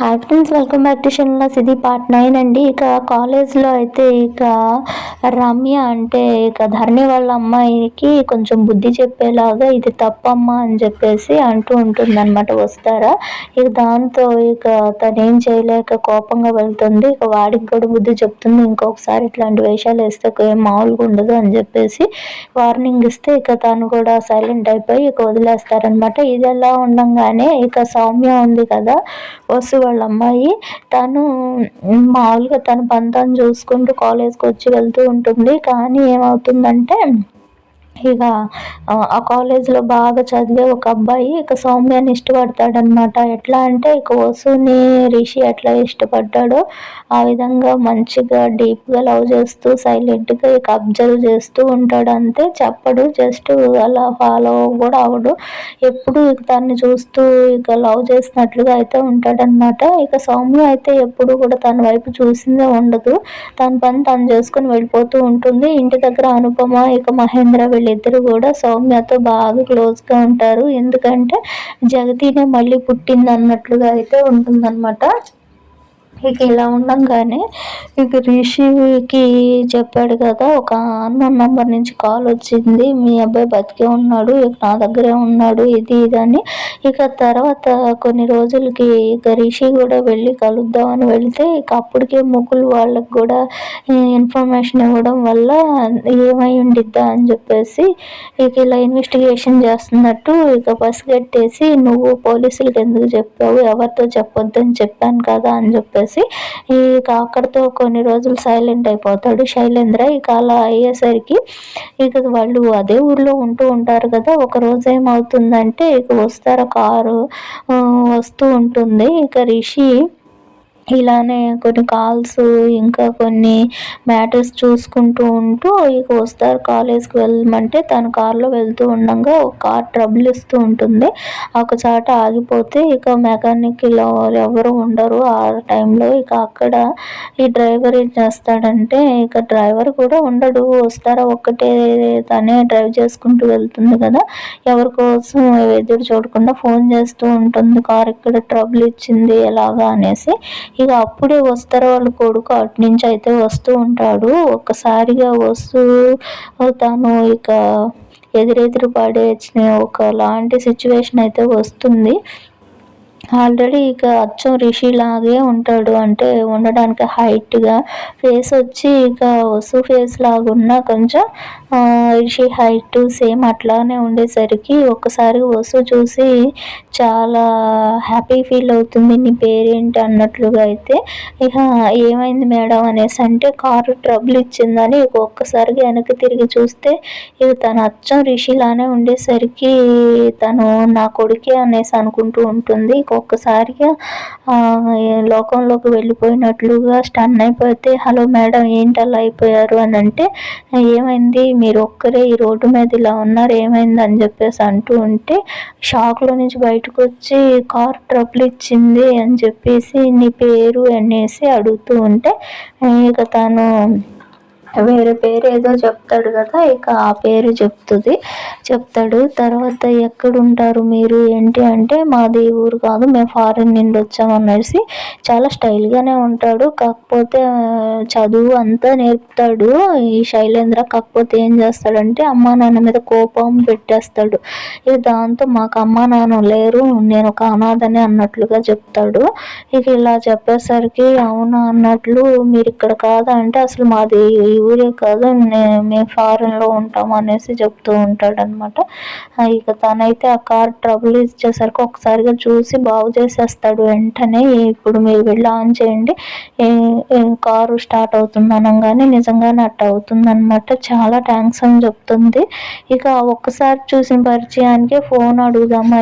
Hi friends welcome back to షన్లాస్ ఇది part nine అండి. ఇక కాలేజ్లో అయితే ఇక రమ్య అంటే ఇక ధరణి వాళ్ళ అమ్మాయికి కొంచెం బుద్ధి చెప్పేలాగా ఇది తప్పమ్మా అని చెప్పేసి అంటూ ఉంటుందన్నమాట వస్తారా? ఇక దాంతో ఇక తను ఏం చేయలేక కోపంగా వెళ్తుంది. ఇక వాడికి కూడా బుద్ధి చెప్తుంది ఇంకొకసారి ఇట్లాంటి వేషాలు వేస్తే ఏం మామూలుగా ఉండదు అని చెప్పేసి వార్నింగ్ ఇస్తే ఇక తను కూడా సైలెంట్ అయిపోయి ఇక వదిలేస్తారనమాట ఇది ఎలా ఉండంగానే ఇక సౌమ్య ఉంది కదా వసు వాళ్ళ అమ్మాయి తను మామూలుగా తన పని తను చూసుకుంటూ కాలేజ్కి వచ్చి వెళ్తూ ఉంటుంది. కానీ ఏమవుతుందంటే ఇక ఆ కాలేజ్లో బాగా చదివే ఒక అబ్బాయి ఇక సౌమ్యాన్ని ఇష్టపడతాడనమాట ఎట్లా అంటే ఇక వసుని రిషి ఎట్లా ఇష్టపడ్డాడో ఆ విధంగా మంచిగా డీప్గా లవ్ చేస్తూ సైలెంట్గా ఇక అబ్జర్వ్ చేస్తూ ఉంటాడు అంతే. చెప్పడు జస్ట్ అలా ఫాలో కూడా అవడు ఎప్పుడు ఇక తన్ని చూస్తూ ఇక లవ్ చేసినట్లుగా అయితే ఉంటాడనమాట ఇక సౌమ్య అయితే ఎప్పుడు కూడా తన వైపు చూసిందే ఉండదు. తన పని తను చేసుకుని వెళ్ళిపోతూ ఉంటుంది. ఇంటి దగ్గర అనుపమ ఇక మహేంద్ర వెళ్ళి వీళ్ళిద్దరూ కూడా సౌమ్యతో బాగా క్లోజ్గా ఉంటారు. ఎందుకంటే జగతినే మళ్ళీ పుట్టింది అన్నట్లుగా అయితే ఉంటుందన్నమాట. ఇక ఇలా ఉండగానే ఇక రిషికి చెప్పాడు కదా ఒక అన్నోన్ నంబర్ నుంచి కాల్ వచ్చింది మీ అబ్బాయి బతికే ఉన్నాడు ఇక నా దగ్గరే ఉన్నాడు ఇది ఇదని ఇక తర్వాత కొన్ని రోజులకి ఇక రిషి కూడా వెళ్ళి కలుద్దామని వెళితే ఇక అప్పటికే ముగ్గులు వాళ్ళకి కూడా ఇన్ఫర్మేషన్ ఇవ్వడం వల్ల ఏమై ఉండిద్దా అని చెప్పేసి ఇక ఇలా ఇన్వెస్టిగేషన్ చేస్తున్నట్టు ఇక పసిగట్టేసి నువ్వు పోలీసులకు ఎందుకు చెప్పావు? ఎవరితో చెప్పొద్దని చెప్పాను కదా అని చెప్పేసి చెప్పేసి ఇక అక్కడితో కొన్ని రోజులు సైలెంట్ అయిపోతాడు శైలేంద్ర. ఇక అలా అయ్యేసరికి ఇక వాళ్ళు అదే ఊర్లో ఉంటూ ఉంటారు కదా ఒక రోజు ఏమవుతుందంటే ఇక వస్తారు కారు వస్తూ ఉంటుంది. ఇక రిషి ఇలానే కొన్ని కాల్స్ ఇంకా కొన్ని మ్యాటర్స్ చూసుకుంటూ ఉంటూ ఇక వస్తారు. కాలేజ్కి వెళ్ళమంటే తన కార్లో వెళ్తూ ఉండగా ఒక కార్ ట్రబుల్ ఇస్తూ ఉంటుంది. ఒక చాట ఆగిపోతే ఇక మెకానిక్ ఇలా ఎవరు ఉండరు. ఆ టైంలో ఇక అక్కడ ఈ డ్రైవర్ ఏం చేస్తాడంటే ఇక డ్రైవర్ కూడా ఉండడు. వస్తారా ఒక్కటే తనే డ్రైవ్ చేసుకుంటూ వెళ్తుంది కదా. ఎవరి కోసం ఎదురు చూడకుండా ఫోన్ చేస్తూ ఉంటుంది. కార్ ఇక్కడ ట్రబుల్ ఇచ్చింది ఎలాగా? అనేసి ఇక అప్పుడే వస్తారు వాళ్ళ కొడుకు అటు నుంచి అయితే వస్తూ ఉంటాడు. ఒక్కసారిగా వస్తూ తను ఇక ఎదురెదురు పడేసిన ఒక లాంటి సిచ్యువేషన్ అయితే వస్తుంది. ఆల్రెడీ ఇక అచ్చం రిషి లాగే ఉంటాడు. అంటే ఉండడానికి హైట్గా ఫేస్ వచ్చి ఇక వసు ఫేస్ లాగున్నా కొంచెం రిషి హైట్ సేమ్ అట్లానే ఉండేసరికి ఒక్కసారి వసు చూసి చాలా హ్యాపీ ఫీల్ అవుతుంది నీ పేరేంటి అన్నట్లుగా అయితే. ఇక ఏమైంది మేడం అనేసి అంటే కారు ట్రబుల్ ఇచ్చిందని ఇక ఒక్కసారిగా వెనక్కి తిరిగి చూస్తే ఇక తన అచ్చం రిషిలానే ఉండేసరికి తను నా కొడుకే అనేసి అనుకుంటూ ఉంటుంది. ఒక్కసారిగా లోకంలోకి వెళ్ళిపోయినట్లుగా స్టన్ అయిపోతే హలో మేడం ఏంటి అలా అయిపోయారు? అని అంటే ఏమైంది? మీరు ఒక్కరే ఈ రోడ్డు మీద ఇలా ఉన్నారు ఏమైంది? అని చెప్పేసి అంటూ ఉంటే షాక్లో నుంచి బయటకు వచ్చి కార్ ట్రబుల్ ఇచ్చింది అని చెప్పేసి నీ పేరు అనేసి అడుగుతూ ఉంటే ఇక తను వేరే పేరు ఏదో చెప్తాడు కదా ఇక ఆ పేరు చెప్తుంది. చెప్తాడు తర్వాత ఎక్కడుంటారు మీరు? ఏంటి అంటే మాది ఊరు కాదు మేము ఫారెన్ నుండి వచ్చామనేసి చాలా స్టైల్గానే ఉంటాడు. కాకపోతే చదువు అంతా నేర్పుతాడు ఈ శైలేంద్ర. కాకపోతే ఏం చేస్తాడంటే అమ్మా నాన్న మీద కోపం పెట్టేస్తాడు. ఇక దాంతో మాకు అమ్మా నాన్న లేరు నేను ఒక అనాథని అన్నట్లుగా చెప్తాడు. ఇక ఇలా చెప్పేసరికి అవునా? అన్నట్లు మీరు ఇక్కడ కాదా? అంటే అసలు మాది ఊరే కాదు మేము ఫారెన్లో ఉంటాం అనేసి చెప్తూ ఉంటాడనమాట ఇక తనైతే ఆ కార్ ట్రబుల్ ఇచ్చేసరికి ఒకసారిగా చూసి బాగు చేసేస్తాడు. వెంటనే ఇప్పుడు మీరు వెళ్ళి ఆన్ చేయండి. కారు స్టార్ట్ అవుతుంది అనగానే నిజంగానే అట్ట అవుతుందన్నమాట. చాలా థ్యాంక్స్ అని చెప్తుంది. ఇక ఒక్కసారి చూసిన పరిచయానికి ఫోన్ అడుగుదామా